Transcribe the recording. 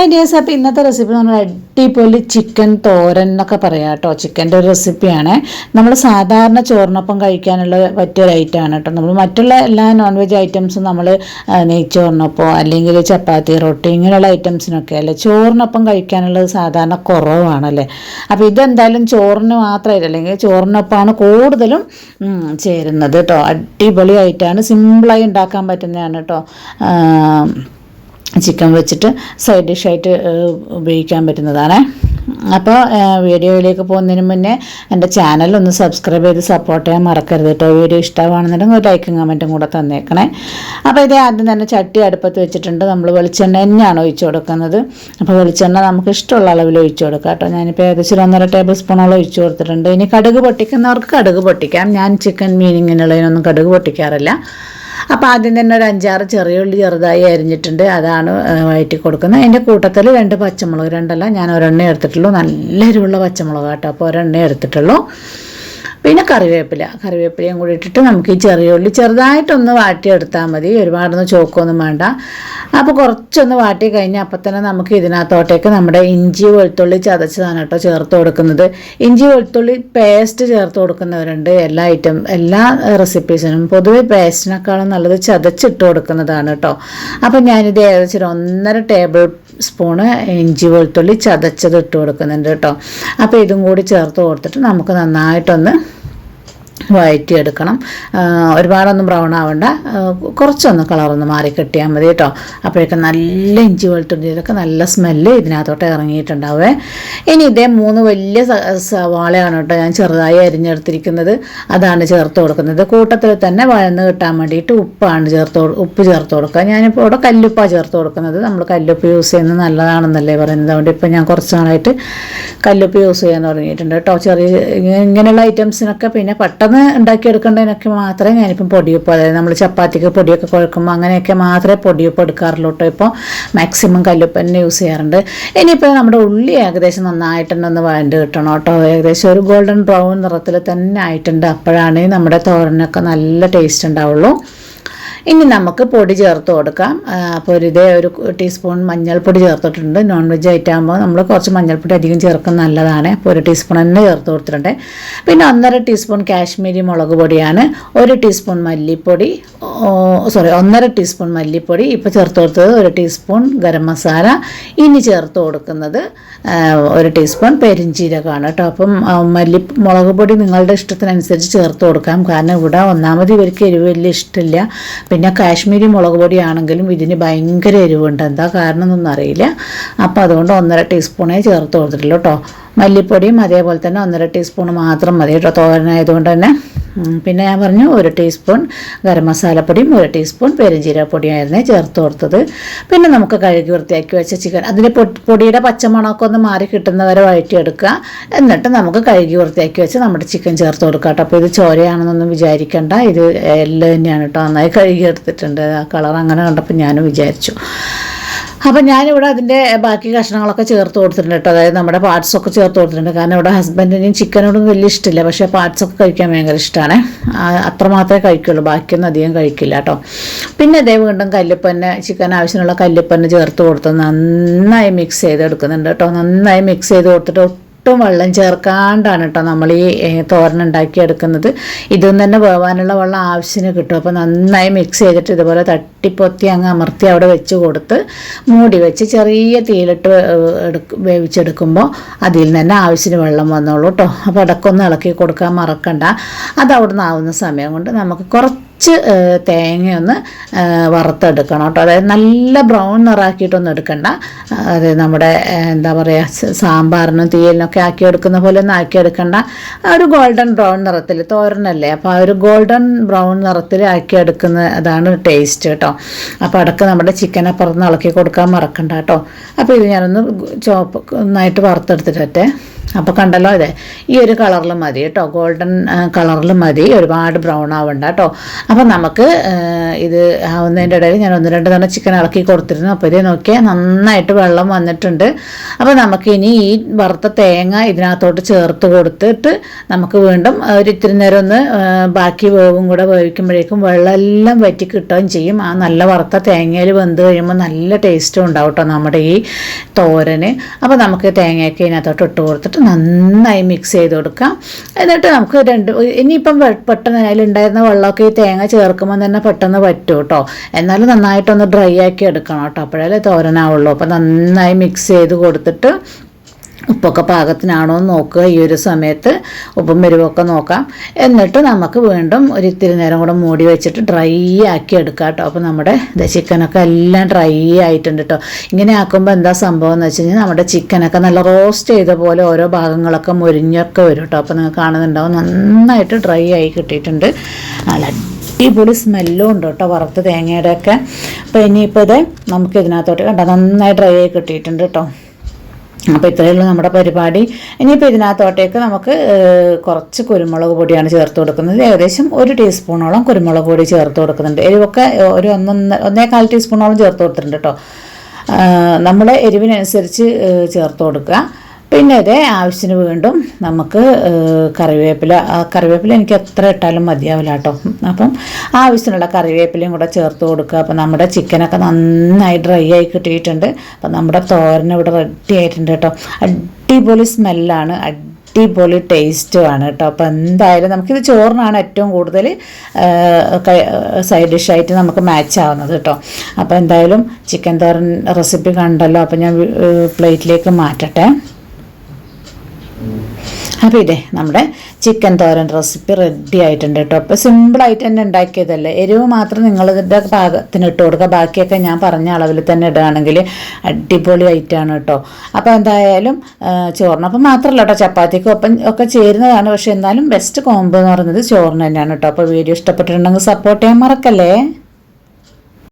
Hi dears ഇന്നത്തെ recipe നമ്മൾ അടിപൊളി ചിക്കൻ തോരൻ എന്നൊക്കെ പറയാം കേട്ടോ ചിക്കന്റെ ഒരു റെസിപ്പിയാണ് നമ്മൾ സാധാരണ ചോറിനൊപ്പം കഴിക്കാനുള്ള പറ്റിയൊരു ഐറ്റമാണ് കേട്ടോ നമ്മൾ മറ്റുള്ള എല്ലാ നോൺ വെജ് ഐറ്റംസും നമ്മൾ നെയ്ച്ചോറിനൊപ്പം അല്ലെങ്കിൽ ചപ്പാത്തി റൊട്ടി ഇങ്ങനെയുള്ള ഐറ്റംസിനൊക്കെ അല്ലേ? ചോറിനൊപ്പം കഴിക്കാനുള്ളത് സാധാരണ കുറവാണല്ലേ? അപ്പോൾ ഇതെന്തായാലും ചോറിന് മാത്രമായിട്ട് അല്ലെങ്കിൽ ചോറിനൊപ്പമാണ് കൂടുതലും ചേരുന്നത് കേട്ടോ അടിപൊളിയായിട്ടാണ് സിമ്പിളായി ഉണ്ടാക്കാൻ പറ്റുന്നതാണ് കേട്ടോ ചിക്കൻ വെച്ചിട്ട് സൈഡ് ഡിഷായിട്ട് ഉപയോഗിക്കാൻ പറ്റുന്നതാണ്. അപ്പോൾ വീഡിയോയിലേക്ക് പോകുന്നതിന് മുന്നേ എന്റെ ചാനൽ ഒന്ന് സബ്സ്ക്രൈബ് ചെയ്ത് സപ്പോർട്ട് ചെയ്യാൻ മറക്കരുത് കേട്ടോ. വീഡിയോ ഇഷ്ടമാണെന്നുണ്ടെങ്കിൽ ഒരു ലൈക്കും കമന്റും കൂടെ തന്നേക്കണേ. അപ്പോൾ ഇത് ആദ്യം തന്നെ ചട്ടി അടുപ്പത്ത് വെച്ചിട്ടുണ്ട്. നമ്മൾ വെളിച്ചെണ്ണ തന്നെയാണ് ഒഴിച്ചു കൊടുക്കുന്നത്. അപ്പോൾ വെളിച്ചെണ്ണ നമുക്ക് ഇഷ്ടമുള്ള അളവിൽ ഒഴിച്ചു കൊടുക്കാം കേട്ടോ. ഞാനിപ്പോൾ ഏകദേശം ഒരു ഒന്നര ടേബിൾ സ്പൂണോളം ഒഴിച്ചു കൊടുത്തിട്ടുണ്ട്. ഇനി കടുക് പൊട്ടിക്കുന്നവർക്ക് കടുക് പൊട്ടിക്കാം. ഞാൻ ചിക്കൻ മീനിങ്ങിനുള്ളതിനൊന്നും കടുക് പൊട്ടിക്കാറില്ല. അപ്പോൾ ആദ്യം തന്നെ ഒരു അഞ്ചാറ് ചെറിയ ഉള്ളി ചെറുതായി അരിഞ്ഞിട്ടുണ്ട്. അതാണ് വയറ്റി കൊടുക്കുന്നത്. അതിന്റെ കൂട്ടത്തിൽ രണ്ട് പച്ചമുളക് രണ്ടല്ല ഞാൻ ഒരെണ്ണ എടുത്തിട്ടുള്ളൂ. നല്ല എരിവുള്ള പച്ചമുളക് കേട്ടോ അപ്പോൾ ഒരെണ്ണ എടുത്തിട്ടുള്ളൂ. പിന്നെ കറിവേപ്പില കറിവേപ്പിലയും കൂടി ഇട്ടിട്ട് നമുക്ക് ഈ ചെറിയ ഉള്ളി ചെറുതായിട്ടൊന്ന് വാട്ടിയെടുത്താൽ മതി. ഒരുപാടൊന്നും ചോക്കൊന്നും വേണ്ട. അപ്പോൾ കുറച്ചൊന്ന് വാട്ടി കഴിഞ്ഞാൽ അപ്പം തന്നെ നമുക്ക് ഇതിനകത്തോട്ടേക്ക് നമ്മുടെ ഇഞ്ചി വെളുത്തുള്ളി ചതച്ചതാണ് കേട്ടോ ചേർത്ത് കൊടുക്കുന്നത്. ഇഞ്ചി വെളുത്തുള്ളി പേസ്റ്റ് ചേർത്ത് കൊടുക്കുന്നവരുണ്ട് എല്ലാ ഐറ്റം എല്ലാ റെസിപ്പീസിനും പൊതുവെ പേസ്റ്റിനേക്കാളും നല്ലത് ചതച്ചിട്ട് കൊടുക്കുന്നതാണ് കേട്ടോ. അപ്പം ഞാനിത് ഏകദേശം ഒന്നര ടേബിൾ സ്പൂണ് ഇഞ്ചി വെളുത്തുള്ളി ചതച്ചത് ഇട്ട് കൊടുക്കുന്നുണ്ട് കേട്ടോ. അപ്പോൾ ഇതും കൂടി ചേർത്ത് കൊടുത്തിട്ട് നമുക്ക് നന്നായിട്ടൊന്ന് വഴറ്റിയെടുക്കണം എടുക്കണം. ഒരുപാടൊന്നും ബ്രൗൺ ആവണ്ട. കുറച്ചൊന്ന് കളറൊന്ന് മാറി കെട്ടിയാൽ മതി കേട്ടോ അപ്പോഴേക്കും നല്ല ഇഞ്ചി വെളുത്തുള്ളിയിലൊക്കെ നല്ല സ്മെല്ല് ഇതിനകത്തോട്ട് ഇറങ്ങിയിട്ടുണ്ടാവേ. ഇനി ഇതേ മൂന്ന് വലിയ സവാളയാണ് കേട്ടോ ഞാൻ ചെറുതായി അരിഞ്ഞെടുത്തിരിക്കുന്നത്. അതാണ് ചേർത്ത് കൊടുക്കുന്നത്. കൂട്ടത്തിൽ തന്നെ വഴന്ന് കിട്ടാൻ വേണ്ടിയിട്ട് ഉപ്പാണ് ചേർത്ത് ഉപ്പ് ചേർത്ത് കൊടുക്കുക. ഞാനിപ്പോൾ ഇവിടെ കല്ലുപ്പാണ് ചേർത്ത് കൊടുക്കുന്നത്. നമ്മൾ കല്ലുപ്പ് യൂസ് ചെയ്യുന്നത് നല്ലതാണെന്നല്ലേ പറയുന്നത്. അതുകൊണ്ട് ഇപ്പോൾ ഞാൻ കുറച്ച് നാളായിട്ട് കല്ലുപ്പ് യൂസ് ചെയ്യാൻ തുടങ്ങിയിട്ടുണ്ട് കേട്ടോ ചെറിയ ഇങ്ങ- ഇങ്ങനെയുള്ള ഐറ്റംസിനൊക്കെ പിന്നെ പെട്ടെന്ന് ഉണ്ടാക്കിയെടുക്കേണ്ടതിനൊക്കെ മാത്രമേ ഞാനിപ്പം പൊടിയുപ്പ് അതായത് നമ്മൾ ചപ്പാത്തിക്ക് പൊടിയൊക്കെ കുഴക്കുമ്പോൾ അങ്ങനെയൊക്കെ മാത്രമേ പൊടിയുപ്പ് എടുക്കാറുള്ളൂ കേട്ടോ ഇപ്പോൾ മാക്സിമം കല്ലുപ്പ് തന്നെ യൂസ് ചെയ്യാറുണ്ട്. ഇനിയിപ്പോൾ നമ്മുടെ ഉള്ളി ഏകദേശം നന്നായിട്ട് തന്നെ ഒന്ന് വഴണ്ട് കിട്ടണം കേട്ടോ. ഏകദേശം ഒരു ഗോൾഡൻ ബ്രൗൺ നിറത്തിൽ തന്നെ ആയിട്ടുണ്ട്. അപ്പോഴാണ് നമ്മുടെ തോരനൊക്കെ നല്ല ടേസ്റ്റ് ഉണ്ടാവുള്ളൂ. ഇനി നമുക്ക് പൊടി ചേർത്ത് കൊടുക്കാം. അപ്പോൾ ഒരു ഇതേ ഒരു ടീസ്പൂൺ മഞ്ഞൾപ്പൊടി ചേർത്തിട്ടുണ്ട്. നോൺ വെജ് ഐറ്റം ആകുമ്പോൾ നമ്മൾ കുറച്ച് മഞ്ഞൾപ്പൊടി അധികം ചേർക്കുന്നത് നല്ലതാണ്. അപ്പോൾ ഒരു ടീസ്പൂൺ തന്നെ ചേർത്ത് കൊടുത്തിട്ടുണ്ട്. പിന്നെ ഒന്നര ടീസ്പൂൺ കാശ്മീരി മുളക് പൊടിയാണ്. ഒരു ടീസ്പൂൺ മല്ലിപ്പൊടി സോറി ഒന്നര ടീസ്പൂൺ മല്ലിപ്പൊടി ഇപ്പോൾ ചേർത്ത് കൊടുത്തത് ഒരു ടീസ്പൂൺ ഗരം മസാല. ഇനി ചേർത്ത് കൊടുക്കുന്നത് ഒരു ടീസ്പൂൺ പെരിഞ്ചീരകമാണ് കേട്ടോ. അപ്പം മല്ലി മുളക് പൊടി നിങ്ങളുടെ ഇഷ്ടത്തിനനുസരിച്ച് ചേർത്ത് കൊടുക്കാം. കാരണം ഇവിടെ ഒന്നാമത് ഇവർക്ക് എരിവ് വലിയ ഇഷ്ടമില്ല. പിന്നെ കാശ്മീരി മുളക് പൊടിയാണെങ്കിലും ഇതിന് ഭയങ്കര എരിവുണ്ട്. എന്താ കാരണം എന്നൊന്നും അറിയില്ല. അപ്പോൾ അതുകൊണ്ട് ഒന്നര ടീസ്പൂണേ ചേർത്ത് കൊടുത്തിട്ടുള്ളൂ കേട്ടോ. മല്ലിപ്പൊടിയും അതേപോലെ തന്നെ ഒന്നര ടീസ്പൂൺ മാത്രം മതി കേട്ടോ. തോരനായതുകൊണ്ട് തന്നെ. പിന്നെ ഞാൻ പറഞ്ഞു ഒരു ടീസ്പൂൺ ഗരം മസാലപ്പൊടിയും ഒരു ടീസ്പൂൺ പെരുംജീരപ്പൊടിയായിരുന്നേ ചേർത്ത് കൊടുത്തത്. പിന്നെ നമുക്ക് കഴുകി വൃത്തിയാക്കി വെച്ച ചിക്കൻ. അതിന്റെ പൊടിയുടെ പച്ചമണമൊക്കെ ഒന്ന് മാറി കിട്ടുന്നവരെ വഴറ്റിയെടുക്കുക. എന്നിട്ട് നമുക്ക് കഴുകി വൃത്തിയാക്കി വെച്ച് നമ്മുടെ ചിക്കൻ ചേർത്ത് കൊടുക്കുക കേട്ടോ. അപ്പോൾ ഇത് ചോരയാണെന്നൊന്നും വിചാരിക്കേണ്ട. ഇത് എല്ലാം തന്നെയാണ് കേട്ടോ. നന്നായി കഴുകി എടുത്തിട്ടുണ്ട്. ആ കളർ അങ്ങനെ കണ്ടപ്പോൾ ഞാനും വിചാരിച്ചു. അപ്പം ഞാനിവിടെ അതിന്റെ ബാക്കി കഷ്ണങ്ങളൊക്കെ ചേർത്ത് കൊടുത്തിട്ടുണ്ട് കേട്ടോ. അതായത് നമ്മുടെ പാർട്സ് ഒക്കെ ചേർത്ത് കൊടുത്തിട്ടുണ്ട്. കാരണം ഇവിടെ ഹസ്ബൻഡിനും ചിക്കനോടും വലിയ ഇഷ്ടമില്ല. പക്ഷേ പാർട്സ് ഒക്കെ കഴിക്കാൻ ഭയങ്കര ഇഷ്ടമാണ്. അത്ര മാത്രമേ കഴിക്കുള്ളൂ. ബാക്കിയൊന്നും അധികം കഴിക്കില്ല കേട്ടോ. പിന്നെ അതേ വീണ്ടും കല്ലുപ്പന്നെ ചിക്കൻ ആവശ്യമുള്ള കല്ലുപ്പന്നെ ചേർത്ത് കൊടുത്ത് നന്നായി മിക്സ് ചെയ്തെടുക്കുന്നുണ്ട് കേട്ടോ. നന്നായി മിക്സ് ചെയ്ത് കൊടുത്തിട്ട് ഒട്ടും വെള്ളം ചേർക്കാണ്ടാണ് കേട്ടോ നമ്മൾ ഈ തോരൻ ഉണ്ടാക്കിയെടുക്കുന്നത് ഇതും തന്നെ വേവാനുള്ള വെള്ളം ആവശ്യത്തിന് കിട്ടും. അപ്പോൾ നന്നായി മിക്സ് ചെയ്തിട്ട് ഇതുപോലെ തട്ടിപ്പൊത്തി അങ്ങ് അമർത്തി അവിടെ വെച്ച് കൊടുത്ത് മൂടി വെച്ച് ചെറിയ തീയിലിട്ട് വേവിച്ചെടുക്കുമ്പോൾ അതിൽ തന്നെ ആവശ്യത്തിന് വെള്ളം വന്നോളൂ കേട്ടോ അപ്പോൾ ഇടക്കൊന്ന് ഇളക്കി കൊടുക്കാൻ മറക്കണ്ട. അത് അവിടെ നിന്ന് ആവുന്ന സമയം കൊണ്ട് നമുക്ക് കുറച്ച് ഏഹ്, തേങ്ങയൊന്ന് വറുത്തെടുക്കണം കേട്ടോ. അതായത് നല്ല ബ്രൗൺ നിറാക്കിയിട്ടൊന്നും എടുക്കണ്ട. അത് നമ്മുടെ എന്താ പറയുക സാമ്പാറിനും തീയലിനൊക്കെ ആക്കി എടുക്കുന്ന പോലെ ഒന്നും ആക്കി എടുക്കണ്ട ഒരു ഗോൾഡൻ ബ്രൗൺ നിറത്തിൽ തോരനല്ലേ? അപ്പോൾ ആ ഒരു ഗോൾഡൻ ബ്രൗൺ നിറത്തിൽ ആക്കി എടുക്കുന്ന അതാണ് ടേസ്റ്റ് കേട്ടോ. അപ്പോൾ അടക്ക നമ്മുടെ ചിക്കൻ അപ്പുറത്ത് ഇളക്കി കൊടുക്കാൻ മറക്കണ്ട കേട്ടോ. അപ്പോൾ ഇത് ഞാനൊന്ന് ചോപ്പ് നന്നായിട്ട് വറുത്തെടുത്തിട്ടെ അപ്പോൾ കണ്ടല്ലോ അതെ. ഈ ഒരു കളറിൽ മതി കേട്ടോ. ഗോൾഡൻ കളറിൽ മതി. ഒരുപാട് ബ്രൗൺ ആവണ്ട കേട്ടോ. അപ്പോൾ നമുക്ക് ഇത് ആവുന്നതിന്റെ ഇടയിൽ ഞാൻ ഒന്ന് രണ്ട് തവണ ചിക്കൻ ഇളക്കി കൊടുത്തിരുന്നു. അപ്പോൾ ഇത് നോക്കിയാൽ നന്നായിട്ട് വെള്ളം വന്നിട്ടുണ്ട്. അപ്പോൾ നമുക്ക് ഇനി ഈ വറുത്ത തേങ്ങ ഇതിനകത്തോട്ട് ചേർത്ത് കൊടുത്തിട്ട് നമുക്ക് വീണ്ടും ഒരു ഇത്തിരി നേരം ഒന്ന് ബാക്കി വേവും കൂടെ വേവിക്കുമ്പോഴേക്കും വെള്ളം എല്ലാം വറ്റി കിട്ടുകയും ചെയ്യും. ആ നല്ല വറുത്ത തേങ്ങയിൽ വെന്ത് കഴിയുമ്പോൾ നല്ല ടേസ്റ്റും ഉണ്ടാവും കേട്ടോ നമ്മുടെ ഈ തോരന്. അപ്പോൾ നമുക്ക് തേങ്ങയൊക്കെ ഇതിനകത്തോട്ട് ഇട്ട് കൊടുത്തിട്ട് നന്നായി മിക്സ് ചെയ്ത് കൊടുക്കാം എന്നിട്ട് നമുക്ക് രണ്ട് ഇനിയിപ്പം പെട്ടെന്ന് അതിലുണ്ടായിരുന്ന വെള്ളമൊക്കെ ഈ തേങ്ങ ചേർക്കുമ്പോൾ തന്നെ പെട്ടെന്ന് പറ്റും കേട്ടോ എന്നാലും നന്നായിട്ടൊന്ന് ഡ്രൈ ആക്കി എടുക്കണം കേട്ടോ അപ്പോഴല്ലേ തോരനാവുള്ളൂ. അപ്പോൾ നന്നായി മിക്സ് ചെയ്ത് കൊടുത്തിട്ട് ഉപ്പൊക്കെ പാകത്തിനാണോ എന്ന് നോക്കുക. ഈ ഒരു സമയത്ത് ഉപ്പും എരിവൊക്കെ നോക്കാം. എന്നിട്ട് നമുക്ക് വീണ്ടും ഒരു ഇത്തിരി നേരം കൂടെ മൂടി വെച്ചിട്ട് ഡ്രൈ ആക്കി എടുക്കാം കേട്ടോ. അപ്പോൾ നമ്മുടെ ചിക്കനൊക്കെ എല്ലാം ഡ്രൈ ആയിട്ടുണ്ട് കേട്ടോ. ഇങ്ങനെ ആക്കുമ്പോൾ എന്താ സംഭവം എന്ന് വെച്ച് കഴിഞ്ഞാൽ നമ്മുടെ ചിക്കനൊക്കെ നല്ല റോസ്റ്റ് ചെയ്ത പോലെ ഓരോ ഭാഗങ്ങളൊക്കെ മുരിഞ്ഞൊക്കെ വരും കേട്ടോ. അപ്പോൾ നിങ്ങൾ കാണുന്നുണ്ടാവും. നന്നായിട്ട് ഡ്രൈ ആയി കിട്ടിയിട്ടുണ്ട്. നല്ല അടിപൊളി സ്മെല്ലും ഉണ്ട് കേട്ടോ വറുത്ത് തേങ്ങയുടെ ഒക്കെ അപ്പോൾ ഇനിയിപ്പോൾ ഇത് നമുക്ക് ഇതിനകത്തോട്ട് കണ്ടോ? നന്നായി ഡ്രൈ ആയി കിട്ടിയിട്ടുണ്ട് കേട്ടോ. അപ്പോൾ ഇത്രയുള്ള നമ്മുടെ പരിപാടി. ഇനിയിപ്പോൾ ഇതിനകത്തോട്ടേക്ക് നമുക്ക് കുറച്ച് കുരുമുളക് പൊടിയാണ് ചേർത്ത് കൊടുക്കുന്നത്. ഏകദേശം ഒരു ടീസ്പൂണോളം കുരുമുളക് പൊടി ചേർത്ത് കൊടുക്കുന്നുണ്ട്. എരിവൊക്കെ ഒരു ഒന്നൊന്ന് ഒന്നേകാൽ ടീസ്പൂണോളം ചേർത്ത് കൊടുത്തിട്ടുണ്ട് കേട്ടോ നമ്മുടെ എരിവിനനുസരിച്ച് ചേർത്ത് കൊടുക്കുക. പിന്നെ അതേ ആവശ്യത്തിന് വീണ്ടും നമുക്ക് കറിവേപ്പില കറിവേപ്പില എനിക്ക് എത്ര ഇട്ടാലും മതിയാവില്ല കേട്ടോ. അപ്പം ആവശ്യത്തിനുള്ള കറിവേപ്പിലയും കൂടെ ചേർത്ത് കൊടുക്കുക. അപ്പം നമ്മുടെ ചിക്കനൊക്കെ നന്നായി ഡ്രൈ ആയി കിട്ടിയിട്ടുണ്ട്. അപ്പം നമ്മുടെ തോരൻ ഇവിടെ റെഡി ആയിട്ടുണ്ട് കേട്ടോ. അടിപൊളി സ്മെല്ലാണ് അടിപൊളി ടേസ്റ്റുമാണ് കേട്ടോ. അപ്പോൾ എന്തായാലും നമുക്കിത് ചോറിനാണ് ഏറ്റവും കൂടുതൽ സൈഡ് ഡിഷായിട്ട് നമുക്ക് മാച്ച് ആവുന്നത് കേട്ടോ. അപ്പോൾ എന്തായാലും ചിക്കൻ തോരൻ റെസിപ്പി കണ്ടല്ലോ. അപ്പോൾ ഞാൻ പ്ലേറ്റിലേക്ക് മാറ്റട്ടെ. അപ്പോൾ ഇതേ നമ്മുടെ ചിക്കൻ തോരൻ റെസിപ്പി റെഡി ആയിട്ടുണ്ട് കേട്ടോ അപ്പോൾ സിമ്പിളായിട്ട് തന്നെ ഉണ്ടാക്കിയതല്ലേ? എരിവ് മാത്രം നിങ്ങളിതിന്റെ പാകത്തിന് ഇട്ട് കൊടുക്കുക. ബാക്കിയൊക്കെ ഞാൻ പറഞ്ഞ അളവിൽ തന്നെ ഇടുകയാണെങ്കിൽ അടിപൊളി ഐറ്റമാണ് കേട്ടോ അപ്പോൾ എന്തായാലും ചോറിനൊപ്പം മാത്രമല്ല കേട്ടോ ചപ്പാത്തിക്കും ഒപ്പം ഒക്കെ ചേരുന്നതാണ്. പക്ഷേ എന്നാലും ബെസ്റ്റ് കോംബോ എന്ന് പറയുന്നത് ചോറിന് തന്നെയാണ് കേട്ടോ അപ്പോൾ വീഡിയോ ഇഷ്ടപ്പെട്ടിട്ടുണ്ടെങ്കിൽ സപ്പോർട്ട് ചെയ്യാൻ മറക്കല്ലേ?